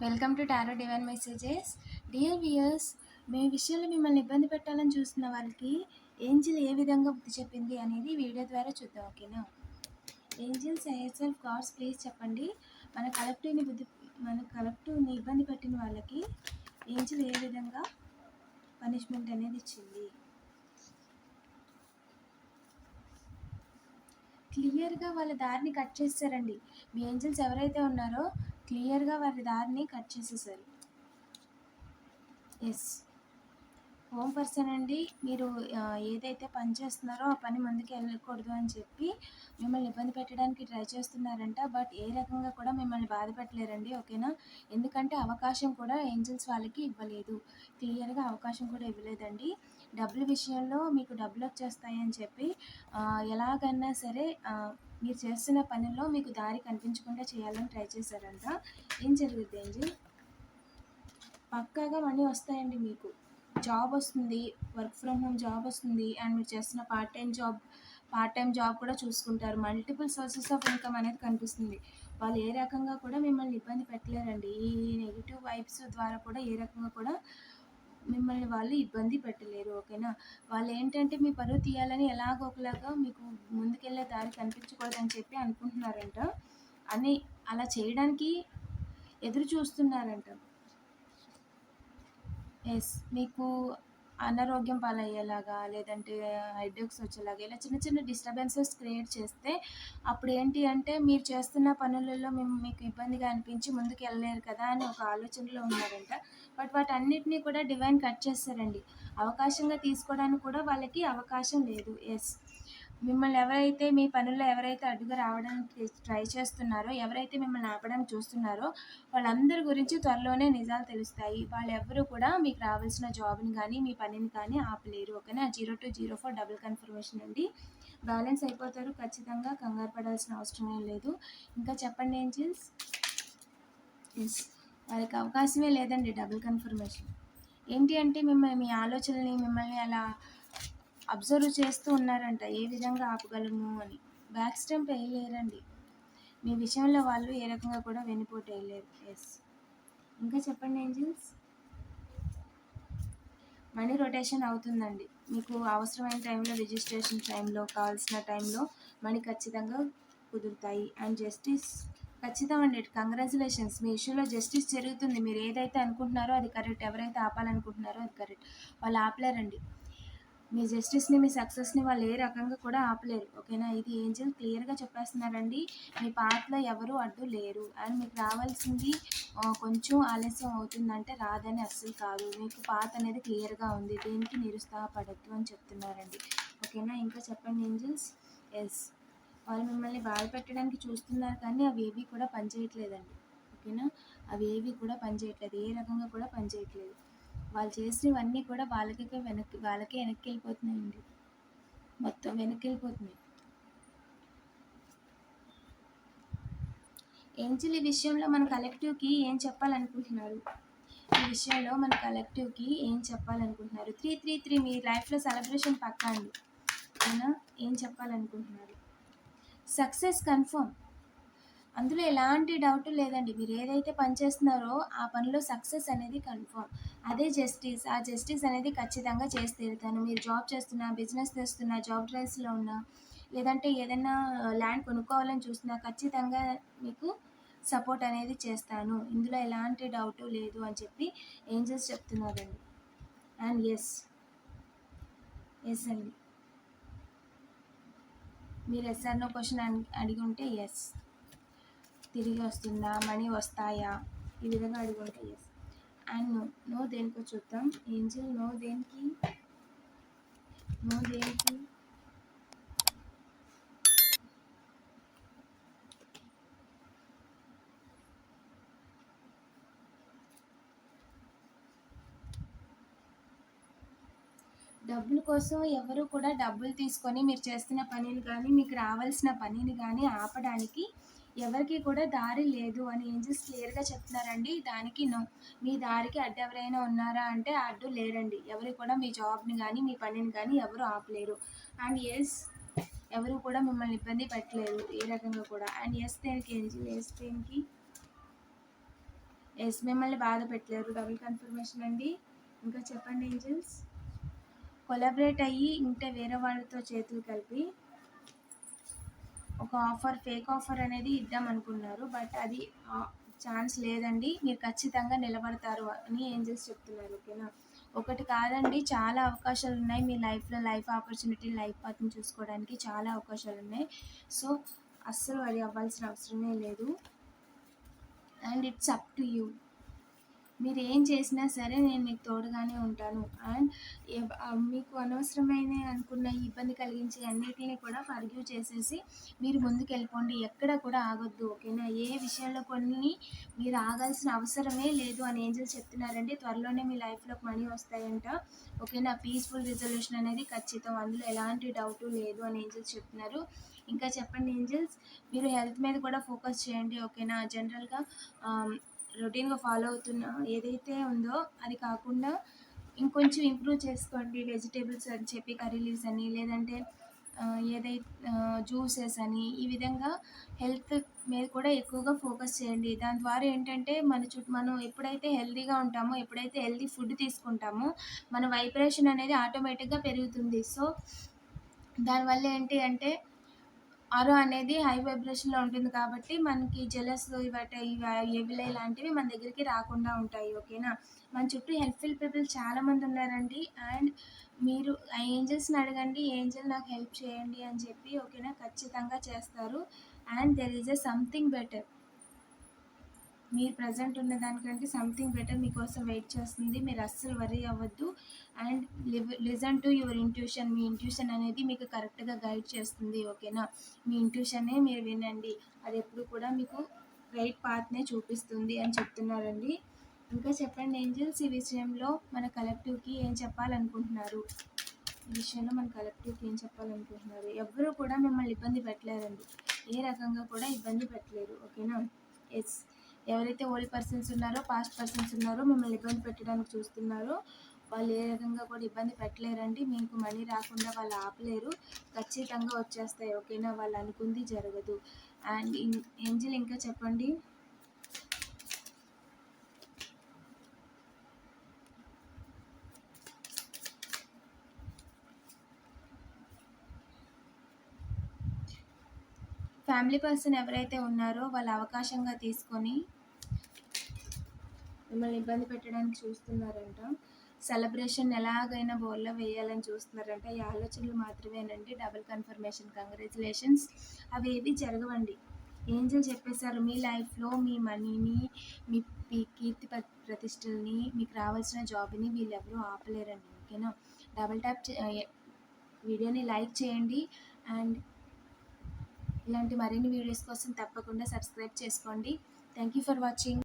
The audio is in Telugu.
Welcome to tarot divine messages dear viewers మీ విషయంలో మిమ్మల్ని ఇబ్బంది పెట్టాలని చూస్తున్న వాళ్ళకి ఏంజిల్ ఏ విధంగా బుద్ధి చెప్పింది అనేది వీడియో ద్వారా చూద్దాం ఓకేనా? ఏంజిల్స్ సెల్ఫ్ గాడ్స్ ప్లీజ్ చెప్పండి. మన కలెక్టివ్ని బుద్ధి మన కలెక్టివ్ని ఇబ్బంది పెట్టిన వాళ్ళకి ఏంజిల్ ఏ విధంగా పనిష్మెంట్ అనేది ఇచ్చింది? క్లియర్గా వాళ్ళ దారిని కట్ చేస్తారండి. మీ ఏంజల్స్ ఎవరైతే ఉన్నారో క్లియర్గా వారి దారిని కట్ చేసేసారు. ఎస్ హోమ్ పర్సన్ అండి. మీరు ఏదైతే పని చేస్తున్నారో ఆ పని ముందుకు వెళ్ళకూడదు అని చెప్పి మిమ్మల్ని ఇబ్బంది పెట్టడానికి ట్రై చేస్తున్నారంట. బట్ ఏ రకంగా కూడా మిమ్మల్ని బాధ పెట్టలేరండి. ఓకేనా? ఎందుకంటే అవకాశం కూడా ఏంజల్స్ వాళ్ళకి ఇవ్వలేదు. క్లియర్గా అవకాశం కూడా ఇవ్వలేదండి. డబ్బుల విషయంలో మీకు డబ్బులు వచ్చేస్తాయని చెప్పి ఎలాగన్నా ఎలాగైనా సరే మీరు చేస్తున్న పనిలో మీకు దారి కనిపించకుండా చేయాలని ట్రై చేశారంట. ఏం జరుగుద్ది ఏంజిల్ పక్కాగా మనీ వస్తాయండి మీకు. జాబ్ వస్తుంది వర్క్ ఫ్రమ్ హోమ్ జాబ్ వస్తుంది అండ్ మీరు చేస్తున్న part time job part time job కూడా చూసుకుంటారు. మల్టిపుల్ సోర్సెస్ ఆఫ్ ఇన్కమ్ అనేది కనిపిస్తుంది. వాళ్ళు ఏ రకంగా కూడా మిమ్మల్ని ఇబ్బంది పెట్టలేరండి. ఈ నెగిటివ్ వైబ్స్ ద్వారా కూడా ఏ రకంగా కూడా మిమ్మల్ని వాళ్ళు ఇబ్బంది పెట్టలేరు ఓకేనా? వాళ్ళు ఏంటంటే మీ పరువు తీయాలని ఎలాగో ఒకలాగా మీకు ముందుకెళ్ళే దారి కనిపించకూడదని చెప్పి అనుకుంటున్నారంట. అని అలా చేయడానికి ఎదురు చూస్తున్నారంట. ఎస్ మీకు అనారోగ్యం పాలయ్యేలాగా లేదంటే హెడ్ఏక్స్ వచ్చేలాగా ఇలా చిన్న చిన్న డిస్టర్బెన్సెస్ క్రియేట్ చేస్తే అప్పుడు ఏంటి అంటే మీరు చేస్తున్న పనులలో మేము మీకు ఇబ్బందిగా అనిపించి ముందుకు వెళ్ళలేరు కదా అని ఒక ఆలోచనలో ఉన్నారంట. బట్ వాటన్నిటినీ కూడా డివైన్ కట్ చేస్తారండి. అవకాశంగా తీసుకోవడానికి కూడా వాళ్ళకి అవకాశం లేదు. ఎస్. మిమ్మల్ని ఎవరైతే మీ పనుల్లో ఎవరైతే అడ్డుగా రావడానికి ట్రై చేస్తున్నారో ఎవరైతే మిమ్మల్ని ఆపడానికి చూస్తున్నారో వాళ్ళందరి గురించి త్వరలోనే నిజాలు తెలుస్తాయి. వాళ్ళు ఎవరు కూడా మీకు రావాల్సిన జాబ్ని కానీ మీ పనిని కానీ ఆపలేరు. ఓకేనా? Zero two zero four double confirmation అండి. బ్యాలెన్స్ అయిపోతారు. ఖచ్చితంగా కంగారు పడాల్సిన అవసరం ఏం లేదు. ఇంకా చెప్పండి ఏంజిల్స్? ఎస్ వాళ్ళకి అవకాశమే లేదండి డబుల్ కన్ఫర్మేషన్. ఏంటి అంటే మిమ్మల్ని మీ ఆలోచనని మిమ్మల్ని అలా అబ్జర్వ్ చేస్తూ ఉన్నారంట ఏ విధంగా ఆపగలము అని. Back stump వేయలేరండి. మీ విషయంలో వాళ్ళు ఏ రకంగా కూడా వెనుపోటు వేయలేరు ఎస్ ఇంకా చెప్పండి ఏంజిల్స్? మనీ రొటేషన్ అవుతుందండి. మీకు అవసరమైన టైంలో రిజిస్ట్రేషన్ టైంలో కావాల్సిన టైంలో మనీ ఖచ్చితంగా కుదురుతాయి. అండ్ జస్టిస్ ఖచ్చితం అండి. కంగ్రాచులేషన్స్ మీ ఇష్యూలో జస్టిస్ జరుగుతుంది. మీరు ఏదైతే అనుకుంటున్నారో అది కరెక్ట్. ఎవరైతే ఆపాలనుకుంటున్నారో అది కరెక్ట్. వాళ్ళు ఆపలేరండి. మీ జస్టిస్ని మీ సక్సెస్ని వాళ్ళు ఏ రకంగా కూడా ఆపలేరు. ఓకేనా? ఇది ఏంజల్ క్లియర్గా చెప్పేస్తున్నారండి. మీ పాత్రలో ఎవరు అడ్డు లేరు. అండ్ మీకు రావాల్సింది కొంచెం ఆలస్యం అవుతుందంటే రాదని అస్సలు కాదు. మీకు పాత అనేది క్లియర్గా ఉంది. దేనికి నిరుత్సాహపడద్దు అని చెప్తున్నారండి. ఓకేనా? ఇంకా చెప్పండి ఏంజల్స్. ఎస్. వాళ్ళు మిమ్మల్ని బాధ పెట్టడానికి చూస్తున్నారు కానీ అవి ఏవి కూడా పనిచేయట్లేదండి. ఓకేనా? అవి ఏవి కూడా పనిచేయట్లేదు. ఏ రకంగా కూడా పనిచేయట్లేదు. వాళ్ళు చేసినవన్నీ కూడా వాళ్ళకి వెనక్కి వాళ్ళకే వెనక్కి వెళ్ళిపోతున్నాయండి మొత్తం వెనక్కి వెళ్ళిపోతున్నాయి ఏంజిల్ ఈ విషయంలో మన కలెక్టివ్కి ఏం చెప్పాలనుకుంటున్నారు? ఈ విషయంలో మన కలెక్టివ్కి ఏం చెప్పాలనుకుంటున్నారు? త్రీ త్రీ త్రీ మీ లైఫ్లో సెలబ్రేషన్ పక్కా అండి. అవునా ఏం చెప్పాలనుకుంటున్నారు? Success confirm. అందులో ఎలాంటి డౌట్ లేదండి. మీరు ఏదైతే పని చేస్తున్నారో ఆ పనిలో సక్సెస్ అనేది కన్ఫర్మ్ అదే జస్టిస్ ఆ జస్టిస్ అనేది ఖచ్చితంగా చేసి తీరుతాను. మీరు జాబ్ చేస్తున్నా బిజినెస్ చేస్తున్నా జాబ్ డ్రైవ్స్లో ఉన్నా లేదంటే ఏదైనా ల్యాండ్ కొనుక్కోవాలని చూస్తున్నా ఖచ్చితంగా మీకు సపోర్ట్ అనేది చేస్తాను. ఇందులో ఎలాంటి డౌట్ లేదు అని చెప్పి ఏంజల్స్ చెప్తున్నారండి. అండ్ ఎస్ ఎస్ అండి. మీరు ఎస్ నో క్వశ్చన్ అడిగి ఉంటే ఎస్ తిరిగి వస్తుందా? మనీ వస్తాయా? ఈ విధంగా అడుగుంటే ఎస్ అండ్ నో నో దేనికో చూద్దాం. ఏంజిల్ నో దేనికి? నో దేనికి? డబ్బుల కోసం ఎవరు కూడా డబ్బులు తీసుకొని మీరు చేస్తున్న పనిని కానీ మీకు రావాల్సిన పనిని కానీ ఆపడానికి ఎవరికి కూడా దారి లేదు అని ఏంజల్స్ క్లియర్గా చెప్తున్నారండి. దానికి నో. మీ దారికి అడ్డు ఎవరైనా ఉన్నారా అంటే అడ్డు లేరండి. ఎవరు కూడా మీ జాబ్ని కానీ మీ పనిని కానీ ఎవరు ఆపలేరు. అండ్ ఎస్ ఎవరు కూడా మిమ్మల్ని ఇబ్బంది పెట్టలేరు ఏ రకంగా కూడా. అండ్ ఎస్ దేనికి ఏంజిల్ ఎస్ దేనికి ఎస్ మిమ్మల్ని బాధ పెట్టలేరు. డబుల్ కన్ఫర్మేషన్ అండి. ఇంకా చెప్పండి ఏంజల్స్? కొలాబరేట్ అయ్యి ఉంటే వేరే వాళ్ళతో చేతులు కలిపి ఒక ఆఫర్ ఫేక్ ఆఫర్ అనేది ఇద్దాం అనుకున్నారు బట్ అది ఛాన్స్ లేదండి. మీరు ఖచ్చితంగా నిలబడతారు అని ఏంజల్స్ చెప్తున్నారు ఓకేనా? ఒకటి కాదండి చాలా అవకాశాలు ఉన్నాయి. మీ లైఫ్లో లైఫ్ ఆపర్చునిటీ లైఫ్ పాత్ని చూసుకోవడానికి చాలా అవకాశాలు ఉన్నాయి. సో అస్సలు అది అవ్వాల్సిన అవసరమే లేదు. And it's up to you. మీరు ఏం చేసినా సరే నేను మీకు తోడుగానే ఉంటాను. అండ్ మీకు అనవసరమైన అనుకున్న ఇబ్బంది కలిగించే అన్నిటిని కూడా ఫర్గ్యూ చేసేసి మీరు ముందుకు వెళ్ళిపోండి ఎక్కడ కూడా ఆగొద్దు ఓకేనా? ఏ విషయంలో కొన్ని మీరు ఆగాల్సిన అవసరమే లేదు అని ఏంజల్ చెప్తున్నారండి త్వరలోనే మీ లైఫ్లోకి మనీ వస్తాయంట ఓకేనా? పీస్ఫుల్ రిజల్యూషన్ అనేది ఖచ్చితం. అందులో ఎలాంటి డౌట్ లేదు అని ఏంజల్స్ చెప్తున్నారు. ఇంకా చెప్పండి ఏంజల్స్ మీరు హెల్త్ మీద కూడా ఫోకస్ చేయండి ఓకేనా? జనరల్గా రొటీన్గా ఫాలో అవుతున్న ఏదైతే ఉందో అది కాకుండా ఇంకొంచెం ఇంప్రూవ్ చేసుకోండి. వెజిటేబుల్స్ అని చెప్పి కర్రీలీస్ అని లేదంటే ఏదైతే జ్యూసెస్ అని ఈ విధంగా హెల్త్ మీద కూడా ఎక్కువగా ఫోకస్ చేయండి. దాని ద్వారా ఏంటంటే మన చుట్టూ మనం ఎప్పుడైతే హెల్తీగా ఉంటామో ఎప్పుడైతే హెల్తీ ఫుడ్ తీసుకుంటామో మన వైబ్రేషన్ అనేది ఆటోమేటిక్గా పెరుగుతుంది. సో దానివల్ల ఏంటి అంటే ఆరో అనేది హై వైబ్రేషన్లో ఉంటుంది కాబట్టి మనకి జెలస్ ఇవట ఎవిల ఇలాంటివి మన దగ్గరికి రాకుండా ఉంటాయి ఓకేనా? మన చుట్టూ హెల్ప్ఫుల్ పీపుల్ చాలామంది ఉన్నారండి. అండ్ మీరు ఆ ఏంజల్స్ని అడగండి ఏంజల్ నాకు హెల్ప్ చేయండి అని చెప్పి ఓకేనా? ఖచ్చితంగా చేస్తారు. And there is a something better మీరు ప్రజెంట్ ఉన్న దానికంటే సంథింగ్ బెటర్ మీకోసం వెయిట్ చేస్తుంది. మీరు అస్సలు వరీ అవ్వద్దు. And live listen to your intuition me intuition అనేది మీకు కరెక్ట్గా గైడ్ చేస్తుంది ఓకేనా మీ ఇంట్యూషనే మీరు వినండి. అది ఎప్పుడు కూడా మీకు రైట్ పాత్నే చూపిస్తుంది అని చెప్తున్నారండి. ఇంకా చెప్పండి ఏంజల్స్ ఈ విషయంలో మన కలెక్టివ్కి ఏం చెప్పాలనుకుంటున్నారు? ఈ విషయంలో మన కలెక్టివ్కి ఏం చెప్పాలనుకుంటున్నారు? ఎవరు కూడా మిమ్మల్ని ఇబ్బంది పెట్టలేరండి. ఏ రకంగా కూడా ఇబ్బంది పెట్టలేరు ఓకేనా ఎస్ ఎవరైతే ఓల్డ్ పర్సన్స్ ఉన్నారో పాస్ట్ పర్సన్స్ ఉన్నారో మిమ్మల్ని ఇబ్బంది పెట్టడానికి చూస్తున్నారో. వాళ్ళు ఏ రకంగా కూడా ఇబ్బంది పెట్టలేరండి. మీకు మనీ రాకుండా వాళ్ళు ఆపలేరు. ఖచ్చితంగా వచ్చేస్తాయి. ఓకేనా? వాళ్ళు అనుకుంది జరగదు. అండ్ ఏంజిల్ ఇంకా చెప్పండి? ఫ్యామిలీ పర్సన్ ఎవరైతే ఉన్నారో వాళ్ళు అవకాశంగా తీసుకొని మిమ్మల్ని ఇబ్బంది పెట్టడానికి చూస్తున్నారంట. సెలబ్రేషన్ ఎలాగైనా బోర్లో వేయాలని చూస్తున్నారంట. ఈ ఆలోచనలు మాత్రమేనండి. డబుల్ కన్ఫర్మేషన్ కంగ్రాచులేషన్స్ అవి ఏవి జరగవండి. ఏంజల్ చెప్పేశారు మీ లైఫ్లో మీ మనీని మీ కీర్తి ప్రతిష్టల్ని మీకు రావాల్సిన జాబ్ని వీళ్ళు ఎవరూ ఆపలేరండి. ఓకేనా? డబుల్ ట్యాప్ వీడియోని లైక్ చేయండి. అండ్ ఇలాంటి మరిన్ని వీడియోస్ కోసం తప్పకుండా సబ్స్క్రైబ్ చేసుకోండి. Thank you for watching